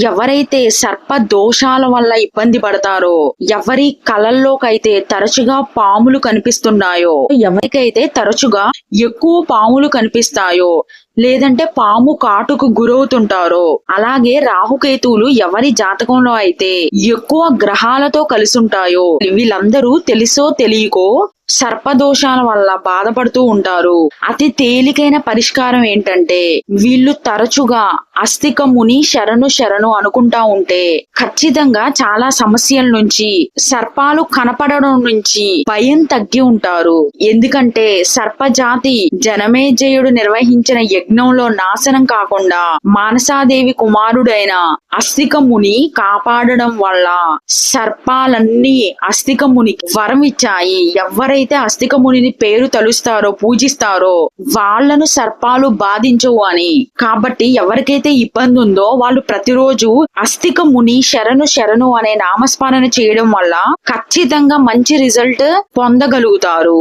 ఎవరైతే సర్ప దోషాల వల్ల ఇబ్బంది పడతారో ఎవరి కళల్లోకైతే తరచుగా పాములు కనిపిస్తున్నాయో ఎవరికైతే తరచుగా ఎక్కువ పాములు కనిపిస్తాయో లేదంటే పాము కాటుకు గురవుతుంటారో? అలాగే రాహుకేతువులు ఎవరి జాతకంలో అయితే ఎక్కువ గ్రహాలతో కలిసి ఉంటాయో వీళ్ళందరూ తెలుసో తెలియకో? సర్పదోషాల వల్ల బాధపడుతూ ఉంటారు. అతి తేలికైన పరిష్కారం ఏంటంటే వీళ్ళు తరచుగా అస్థిక ముని శరణు శరణు అనుకుంటా ఉంటే ఖచ్చితంగా చాలా సమస్యల నుంచి సర్పాలు కనపడడం నుంచి భయం తగ్గి ఉంటారు. ఎందుకంటే సర్పజాతి జనమేజయుడు నిర్వహించిన యజ్ఞంలో నాశనం కాకుండా మానసాదేవి కుమారుడైన అస్థిక ముని కాపాడడం వల్ల సర్పాలన్నీ అస్థికమునికి వరం ఇచ్చాయి. ఎవరైతే అస్థిక మునిని పేరు తలుస్తారో పూజిస్తారో వాళ్ళను సర్పాలు బాధించవు అని. కాబట్టి ఎవరికైతే ఇబ్బంది ఉందో వాళ్ళు ప్రతిరోజు అస్థిక ముని శరణు శరణు అనే నామస్మరణ చేయడం వల్ల ఖచ్చితంగా మంచి రిజల్ట్ పొందగలుగుతారు.